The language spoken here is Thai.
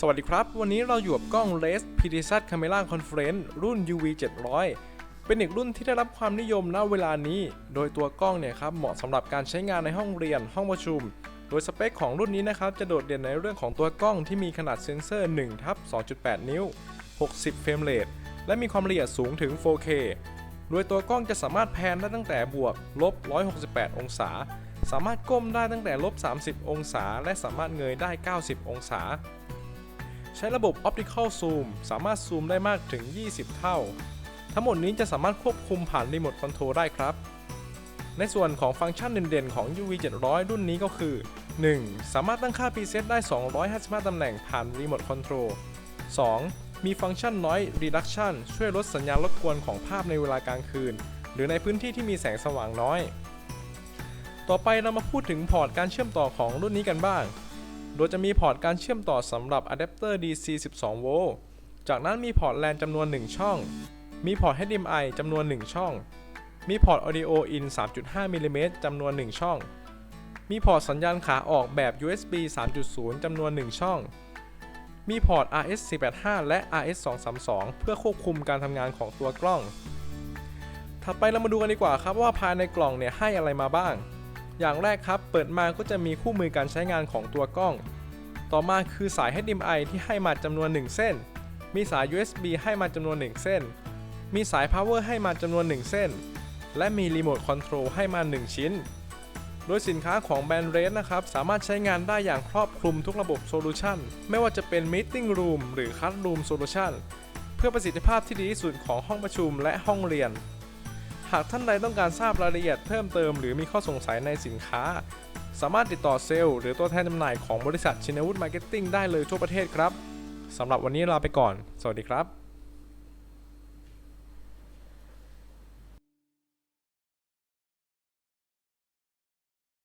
สวัสดีครับ วันนี้เราอยู่กับกล้อง Res p i t i s a t Camera Conference รุ่น UV 700 เป็นอีกรุ่นที่ได้รับความนิยมณเวลานี้ โดยตัวกล้องเนี่ยครับเหมาะสำหรับการใช้งานในห้องเรียน ห้องประชุม โดยสเปคของรุ่นนี้นะครับจะโดดเด่นในเรื่องของตัวกล้องที่มีขนาดเซ็นเซอร์1ทับ2.8 นิ้ว 60 เฟรมเรท และมีความละเอียดสูงถึง 4K โดยตัวกล้องจะสามารถแพนได้ตั้งแต่บวกลบ 168 องศา สามารถก้มได้ตั้งแต่ลบ 30 องศา และสามารถเงยได้ 90 องศา ใช้ระบบ Optical Zoom สามารถซูมได้มากถึง 20 เท่า ทั้งหมดนี้จะสามารถควบคุมผ่านรีโมทคอนโทรลได้ครับ ในส่วนของฟังก์ชันเด่นๆ ของ UV 700 รุ่นนี้ก็คือ 1. สามารถตั้งค่า preset ได้ 255 ตำแหน่งผ่านรีโมทคอนโทรล 2. มีฟังก์ชัน Noise Reduction ช่วยลดสัญญาณรบกวนของภาพในเวลากลางคืน หรือในพื้นที่ที่มีแสงสว่างน้อย ต่อไปเรามาพูดถึงพอร์ตการเชื่อมต่อของรุ่นนี้กันบ้าง โดยจะมีพอร์ตการเชื่อมต่อสำหรับอะแดปเตอร์ DC 12 โวลต์ จากนั้นมีพอร์ต LAN จำนวน 1 ช่อง มีพอร์ต HDMI จำนวน 1 ช่อง มีพอร์ต Audio In 3.5 มิลลิเมตรจำนวน 1 ช่อง มีพอร์ตสัญญาณขาออกแบบ USB 3.0 จำนวน 1 ช่อง มีพอร์ต RS485 และ RS232 เพื่อควบคุมการทำงานของตัวกล้อง ถัดไปเรามาดูกันดีกว่าครับว่าภายในกล่องเนี่ยให้อะไรมาบ้าง อย่างแรกครับ เปิดมาก็จะมีคู่มือการใช้งานของตัวกล้อง ต่อมาคือสาย HDMI ที่ให้มาจำนวน 1 เส้น มีสาย USB ให้มาจำนวน 1 เส้น มีสาย Power ให้มาจำนวน 1 เส้น และมีรีโมทคอนโทรลให้มา 1 ชิ้น โดยสินค้าของแบรนด์เรสนะครับ สามารถใช้งานได้อย่างครอบคลุมทุกระบบโซลูชันไม่ว่าจะเป็น Meeting Room หรือ Classroom Solution เพื่อประสิทธิภาพที่ดีที่สุดของห้องประชุมและห้องเรียน หากท่านใดต้องการทราบรายละเอียดเพิ่มเติมหรือมีข้อสงสัยในสินค้า สามารถติดต่อเซลล์หรือตัวแทนจำหน่ายของบริษัทชินวุฒิมาร์เก็ตติ้งได้เลยทั่วประเทศครับสำหรับวันนี้ลาไปก่อน สวัสดีครับ